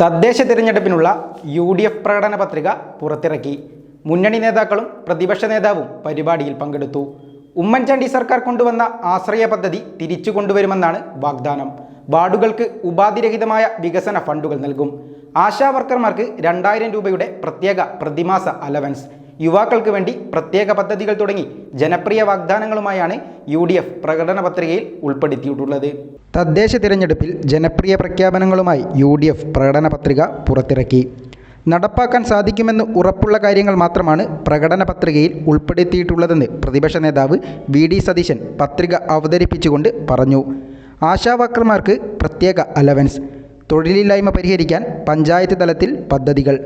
തദ്ദേശ തിരഞ്ഞെടുപ്പിനുള്ള U D F പ്രകടന പത്രിക പുറത്തിറക്കി. മുന്നണി നേതാക്കളും പ്രതിപക്ഷ നേതാവും പരിപാടിയിൽ പങ്കെടുത്തു. ഉമ്മൻചാണ്ടി സർക്കാർ കൊണ്ടുവന്ന ആശ്രയ പദ്ധതി തിരിച്ചു കൊണ്ടുവരുമെന്നാണ് വാഗ്ദാനം. വാർഡുകൾക്ക് ഉപാധിരഹിതമായ വികസന ഫണ്ടുകൾ നൽകും. ആശാവർക്കർമാർക്ക് രണ്ടായിരം രൂപയുടെ പ്രത്യേക പ്രതിമാസ അലവൻസ്. യുവാക്കൾക്ക് വേണ്ടി പ്രത്യേക പദ്ധതികൾ തുടങ്ങി ജനപ്രിയ വാഗ്ദാനങ്ങളുമായാണ് യു ഡി എഫ് പ്രകടന പത്രികയിൽ ഉൾപ്പെടുത്തിയിട്ടുള്ളത്. തദ്ദേശ തിരഞ്ഞെടുപ്പിൽ ജനപ്രിയ പ്രഖ്യാപനങ്ങളുമായി യു ഡി എഫ് പ്രകടന പത്രിക പുറത്തിറക്കി. നടപ്പാക്കാൻ സാധിക്കുമെന്ന് ഉറപ്പുള്ള കാര്യങ്ങൾ മാത്രമാണ് പ്രകടന പത്രികയിൽ ഉൾപ്പെടുത്തിയിട്ടുള്ളതെന്ന് പ്രതിപക്ഷ നേതാവ് വി ഡി സതീശൻ പത്രിക അവതരിപ്പിച്ചുകൊണ്ട് പറഞ്ഞു. ആശാവർക്കർമാർക്ക് പ്രത്യേക അലവൻസ് തൊഴിലില്ലായ്മ പരിഹരിക്കാൻ പഞ്ചായത്ത് തലത്തിൽ പദ്ധതികൾ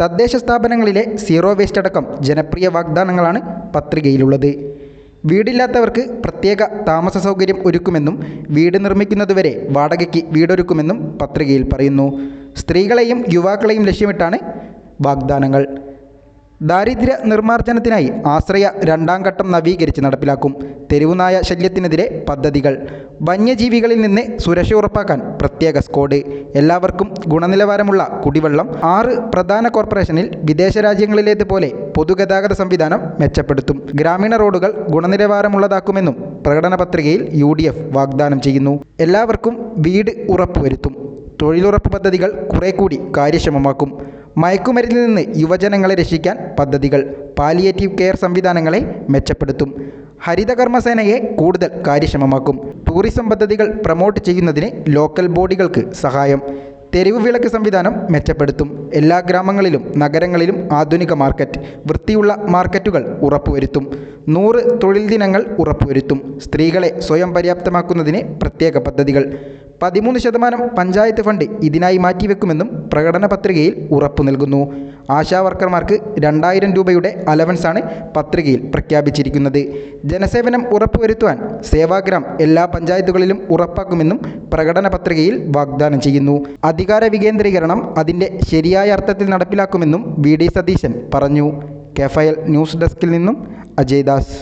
തദ്ദേശ സ്ഥാപനങ്ങളിലെ സീറോ വേസ്റ്റ് അടക്കം ജനപ്രിയ വാഗ്ദാനങ്ങളാണ് പത്രികയിലുള്ളത്. വീടില്ലാത്തവർക്ക് പ്രത്യേക താമസ സൗകര്യം ഒരുക്കുമെന്നും വീട് നിർമ്മിക്കുന്നതുവരെ വാടകയ്ക്ക് വീടൊരുക്കുമെന്നും പത്രികയിൽ പറയുന്നു. സ്ത്രീകളെയും യുവാക്കളെയും ലക്ഷ്യമിട്ടാണ് വാഗ്ദാനങ്ങൾ. ദാരിദ്ര്യ നിർമ്മാർജനത്തിനായി ആശ്രയ രണ്ടാം ഘട്ടം നവീകരിച്ച് നടപ്പിലാക്കും തെരുവുനായ ശല്യത്തിനെതിരെ പദ്ധതികൾ. വന്യജീവികളിൽ നിന്ന് സുരക്ഷ ഉറപ്പാക്കാൻ പ്രത്യേക സ്കോഡ് എല്ലാവർക്കും ഗുണനിലവാരമുള്ള കുടിവെള്ളം. ആറ് പ്രധാന കോർപ്പറേഷനിൽ വിദേശ രാജ്യങ്ങളിലേതുപോലെ പൊതുഗതാഗത സംവിധാനം മെച്ചപ്പെടുത്തും. ഗ്രാമീണ റോഡുകൾ ഗുണനിലവാരമുള്ളതാക്കുമെന്നും പ്രകടന പത്രികയിൽ യു വാഗ്ദാനം ചെയ്യുന്നു. എല്ലാവർക്കും വീട് ഉറപ്പുവരുത്തും. തൊഴിലുറപ്പ് പദ്ധതികൾ കുറെ കൂടി കാര്യക്ഷമമാക്കും. മയക്കുമരുന്നിൽ നിന്ന് യുവജനങ്ങളെ രക്ഷിക്കാൻ പദ്ധതികൾ പാലിയേറ്റീവ് കെയർ സംവിധാനങ്ങളെ മെച്ചപ്പെടുത്തും. ഹരിതകർമ്മസേനയെ കൂടുതൽ കാര്യക്ഷമമാക്കും. ടൂറിസം പദ്ധതികൾ പ്രൊമോട്ട് ചെയ്യുന്നതിന് ലോക്കൽ ബോഡികൾക്ക് സഹായം. തെരുവ് വിളക്ക് സംവിധാനം മെച്ചപ്പെടുത്തും. എല്ലാ ഗ്രാമങ്ങളിലും നഗരങ്ങളിലും ആധുനിക മാർക്കറ്റ് വൃത്തിയുള്ള മാർക്കറ്റുകൾ ഉറപ്പുവരുത്തും. നൂറ് തൊഴിൽ ദിനങ്ങൾ ഉറപ്പുവരുത്തും. സ്ത്രീകളെ സ്വയം പര്യാപ്തമാക്കുന്നതിന് പ്രത്യേക പദ്ധതികൾ. പതിമൂന്ന് ശതമാനം പഞ്ചായത്ത് ഫണ്ട് ഇതിനായി മാറ്റിവെക്കുമെന്നും പ്രകടന പത്രികയിൽ ഉറപ്പു നൽകുന്നു. ആശാവർക്കർമാർക്ക് രണ്ടായിരം രൂപയുടെ അലവൻസാണ് പത്രികയിൽ പ്രഖ്യാപിച്ചിരിക്കുന്നത്. ജനസേവനം ഉറപ്പുവരുത്തുവാൻ സേവാഗ്രാം എല്ലാ പഞ്ചായത്തുകളിലും ഉറപ്പാക്കുമെന്നും പ്രകടന പത്രികയിൽ വാഗ്ദാനം ചെയ്യുന്നു. അധികാര വികേന്ദ്രീകരണം അതിന്റെ ശരിയായ അർത്ഥത്തിൽ നടപ്പിലാക്കുമെന്നും വി ഡി സതീശൻ പറഞ്ഞു. കെഫയൽ ന്യൂസ് ഡെസ്കിൽ നിന്നും അജയ് ദാസ്.